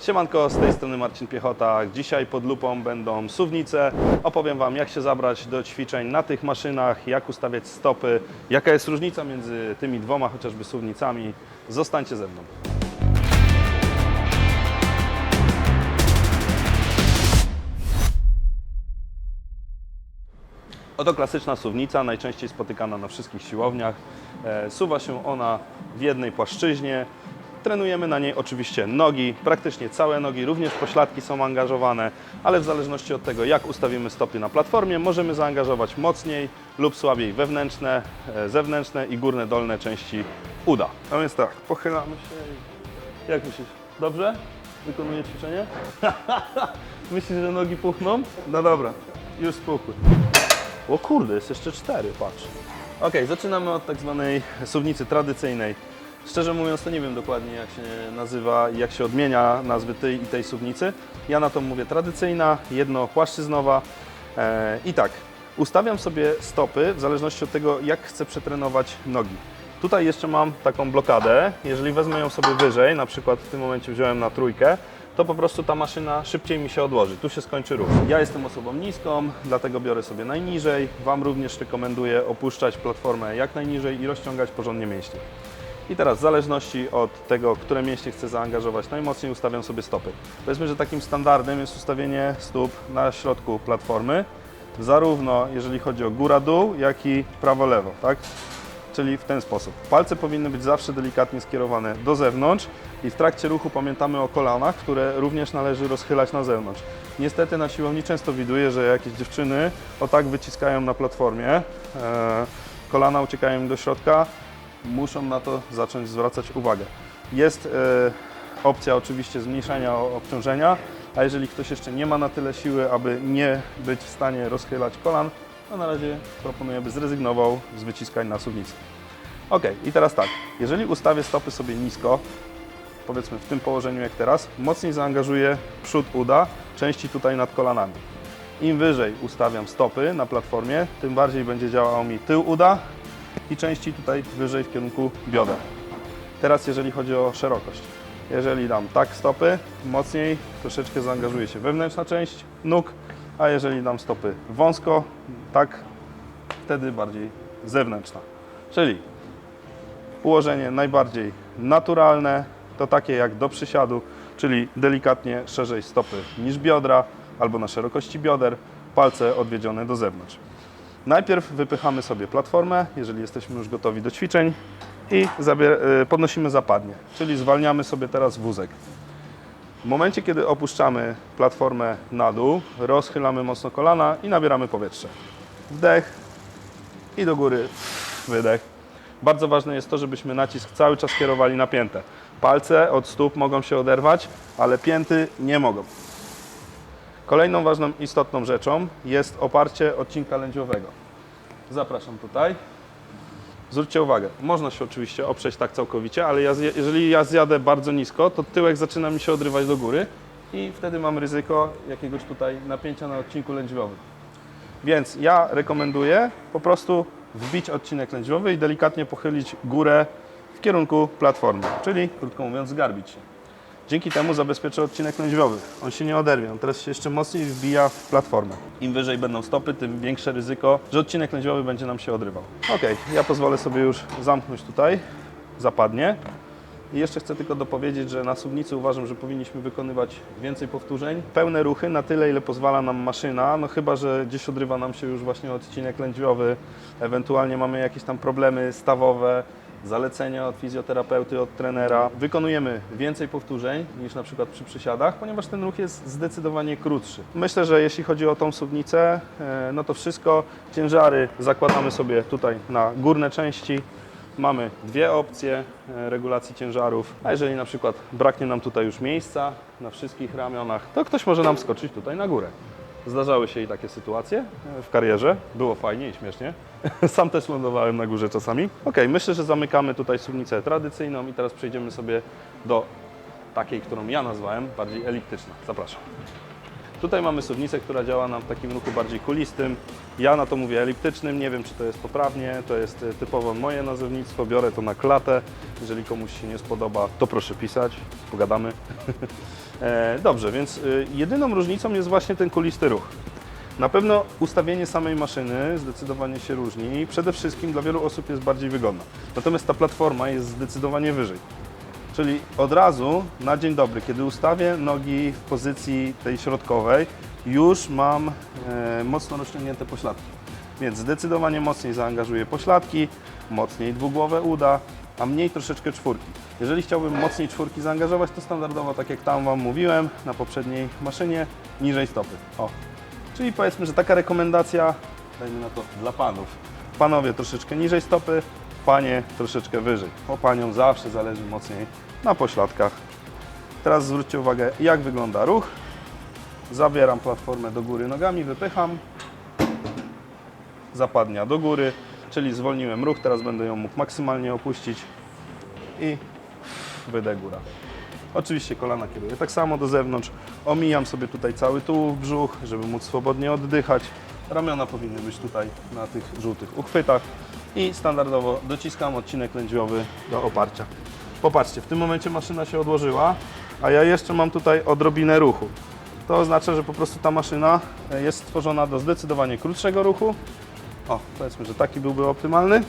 Siemanko, z tej strony Marcin Piechota. Dzisiaj pod lupą będą suwnice. Opowiem Wam, jak się zabrać do ćwiczeń na tych maszynach, jak ustawiać stopy, jaka jest różnica między tymi dwoma chociażby suwnicami. Zostańcie ze mną. Oto klasyczna suwnica, najczęściej spotykana na wszystkich siłowniach. E, Suwa się ona w jednej płaszczyźnie. Trenujemy na niej oczywiście nogi, praktycznie całe nogi, również pośladki są angażowane, ale w zależności od tego, jak ustawimy stopy na platformie, możemy zaangażować mocniej lub słabiej wewnętrzne, e, zewnętrzne i górne, dolne części uda. A więc tak, pochylamy się. Jak myślisz? Dobrze? Wykonuję ćwiczenie? Myślisz, że nogi puchną? No dobra, już spokój. O kurde, jest jeszcze cztery, patrz. Ok, zaczynamy od tak zwanej suwnicy tradycyjnej. Szczerze mówiąc, to nie wiem dokładnie jak się nazywa i jak się odmienia nazwy tej i tej suwnicy. Ja na to mówię tradycyjna, jednopłaszczyznowa. E, I tak, ustawiam sobie stopy w zależności od tego, jak chcę przetrenować nogi. Tutaj jeszcze mam taką blokadę. Jeżeli wezmę ją sobie wyżej, na przykład w tym momencie wziąłem na trójkę, to po prostu ta maszyna szybciej mi się odłoży. Tu się skończy ruch. Ja jestem osobą niską, dlatego biorę sobie najniżej. Wam również rekomenduję opuszczać platformę jak najniżej i rozciągać porządnie mięśnie. I teraz w zależności od tego, które mięśnie chcę zaangażować najmocniej, ustawiam sobie stopy. Powiedzmy, że takim standardem jest ustawienie stóp na środku platformy, zarówno jeżeli chodzi o góra-dół, jak i prawo-lewo, tak? Czyli w ten sposób. Palce powinny być zawsze delikatnie skierowane do zewnątrz i w trakcie ruchu pamiętamy o kolanach, które również należy rozchylać na zewnątrz. Niestety na siłowni często widuję, że jakieś dziewczyny o tak wyciskają na platformie, e, kolana uciekają do środka, muszą na to zacząć zwracać uwagę. Jest e, opcja oczywiście zmniejszania o- obciążenia, a jeżeli ktoś jeszcze nie ma na tyle siły, aby nie być w stanie rozchylać kolan, to na razie proponuję, by zrezygnował z wyciskań na suwnicy. Ok, i teraz tak, jeżeli ustawię stopy sobie nisko, powiedzmy w tym położeniu jak teraz, mocniej zaangażuję przód uda, części tutaj nad kolanami. Im wyżej ustawiam stopy na platformie, tym bardziej będzie działał mi tył uda i części tutaj wyżej w kierunku bioder. Teraz jeżeli chodzi o szerokość. Jeżeli dam tak stopy, mocniej, troszeczkę zaangażuje się wewnętrzna część nóg, a jeżeli dam stopy wąsko, tak, wtedy bardziej zewnętrzna. Czyli ułożenie najbardziej naturalne, to takie jak do przysiadu, czyli delikatnie szerzej stopy niż biodra albo na szerokości bioder, palce odwiedzione do zewnątrz. Najpierw wypychamy sobie platformę, jeżeli jesteśmy już gotowi do ćwiczeń i y, podnosimy zapadnie, czyli zwalniamy sobie teraz wózek. W momencie, kiedy opuszczamy platformę na dół, rozchylamy mocno kolana i nabieramy powietrze. Wdech i do góry wydech. Bardzo ważne jest to, żebyśmy nacisk cały czas kierowali na piętę. Palce od stóp mogą się oderwać, ale pięty nie mogą. Kolejną ważną, istotną rzeczą jest oparcie odcinka lędźwiowego. Zapraszam tutaj. Zwróćcie uwagę, można się oczywiście oprzeć tak całkowicie, ale ja, jeżeli ja zjadę bardzo nisko, to tyłek zaczyna mi się odrywać do góry i wtedy mam ryzyko jakiegoś tutaj napięcia na odcinku lędźwiowym. Więc ja rekomenduję po prostu wbić odcinek lędźwiowy i delikatnie pochylić górę w kierunku platformy, czyli krótko mówiąc zgarbić się. Dzięki temu zabezpieczę odcinek lędźwiowy. On się nie oderwie, on teraz się jeszcze mocniej wbija w platformę. Im wyżej będą stopy, tym większe ryzyko, że odcinek lędźwiowy będzie nam się odrywał. Ok, ja pozwolę sobie już zamknąć tutaj, zapadnie. I jeszcze chcę tylko dopowiedzieć, że na suwnicy uważam, że powinniśmy wykonywać więcej powtórzeń. Pełne ruchy na tyle, ile pozwala nam maszyna, no chyba, że gdzieś odrywa nam się już właśnie odcinek lędźwiowy, ewentualnie mamy jakieś tam problemy stawowe, zalecenia od fizjoterapeuty, od trenera. Wykonujemy więcej powtórzeń niż na przykład przy przysiadach, ponieważ ten ruch jest zdecydowanie krótszy. Myślę, że jeśli chodzi o tą suwnicę, e, no to wszystko. Ciężary zakładamy sobie tutaj na górne części. Mamy dwie opcje e, regulacji ciężarów, a jeżeli na przykład braknie nam tutaj już miejsca na wszystkich ramionach, to ktoś może nam skoczyć tutaj na górę. Zdarzały się i takie sytuacje e, w karierze, było fajnie i śmiesznie. Sam też lądowałem na górze czasami. Ok, myślę, że zamykamy tutaj suwnicę tradycyjną i teraz przejdziemy sobie do takiej, którą ja nazwałem, bardziej eliptyczna. Zapraszam. Tutaj mamy suwnicę, która działa nam w takim ruchu bardziej kulistym. Ja na to mówię eliptycznym, nie wiem czy to jest poprawnie, to jest e, typowo moje nazewnictwo, biorę to na klatę. Jeżeli komuś się nie spodoba, to proszę pisać, pogadamy. E, dobrze, więc y, jedyną różnicą jest właśnie ten kulisty ruch. Na pewno ustawienie samej maszyny zdecydowanie się różni i przede wszystkim dla wielu osób jest bardziej wygodna. Natomiast ta platforma jest zdecydowanie wyżej. Czyli od razu na dzień dobry, kiedy ustawię nogi w pozycji tej środkowej, już mam e, mocno rozciągnięte pośladki. Więc zdecydowanie mocniej zaangażuję pośladki, mocniej dwugłowe uda, a mniej troszeczkę czwórki. Jeżeli chciałbym mocniej czwórki zaangażować, to standardowo, tak jak tam Wam mówiłem na poprzedniej maszynie, niżej stopy. O. Czyli powiedzmy, że taka rekomendacja, dajmy na to dla panów. Panowie troszeczkę niżej stopy, panie troszeczkę wyżej. Po paniom zawsze zależy mocniej na pośladkach. Teraz zwróćcie uwagę, jak wygląda ruch. Zabieram platformę do góry nogami, wypycham. Zapadnia do góry, czyli zwolniłem ruch, teraz będę ją mógł maksymalnie opuścić i wydech góra. Oczywiście kolana kieruję tak samo do zewnątrz. Omijam sobie tutaj cały tułów, brzuch, żeby móc swobodnie oddychać. Ramiona powinny być tutaj na tych żółtych uchwytach i standardowo dociskam odcinek lędźwiowy do oparcia. Popatrzcie, w tym momencie maszyna się odłożyła, a ja jeszcze mam tutaj odrobinę ruchu. To oznacza, że po prostu ta maszyna e, jest stworzona do zdecydowanie krótszego ruchu. O, powiedzmy, że taki byłby optymalny.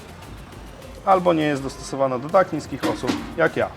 Albo nie jest dostosowana do tak niskich osób jak ja.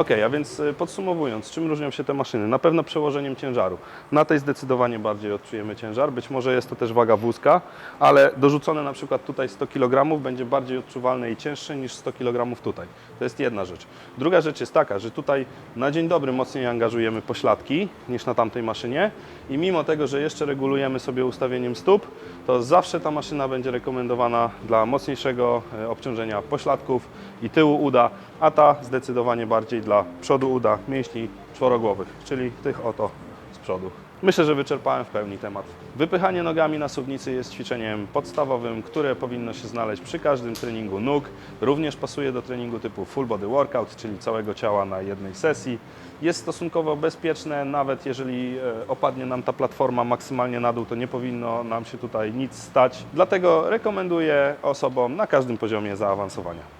Ok, a więc y, podsumowując, czym różnią się te maszyny? Na pewno przełożeniem ciężaru. Na tej zdecydowanie bardziej odczujemy ciężar. Być może jest to też waga wózka, ale dorzucone na przykład tutaj 100 kg będzie bardziej odczuwalne i cięższe niż 100 kg tutaj. To jest jedna rzecz. Druga rzecz jest taka, że tutaj na dzień dobry mocniej angażujemy pośladki niż na tamtej maszynie i mimo tego, że jeszcze regulujemy sobie ustawieniem stóp, to zawsze ta maszyna będzie rekomendowana dla mocniejszego e, obciążenia pośladków i tyłu uda, a ta zdecydowanie bardziej dla przodu uda, mięśni czworogłowych, czyli tych oto z przodu. Myślę, że wyczerpałem w pełni temat. Wypychanie nogami na suwnicy jest ćwiczeniem podstawowym, które powinno się znaleźć przy każdym treningu nóg. Również pasuje do treningu typu full body workout, czyli całego ciała na jednej sesji. Jest stosunkowo bezpieczne, nawet jeżeli e, opadnie nam ta platforma maksymalnie na dół, to nie powinno nam się tutaj nic stać. Dlatego rekomenduję osobom na każdym poziomie zaawansowania.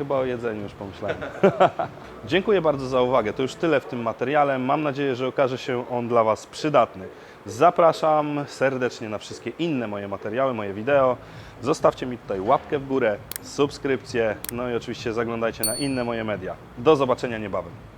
Chyba o jedzeniu już pomyślałem. Dziękuję bardzo za uwagę. To już tyle w tym materiale. Mam nadzieję, że okaże się on dla Was przydatny. Zapraszam serdecznie na wszystkie inne moje materiały, moje wideo. Zostawcie mi tutaj łapkę w górę, subskrypcję, no i oczywiście zaglądajcie na inne moje media. Do zobaczenia niebawem.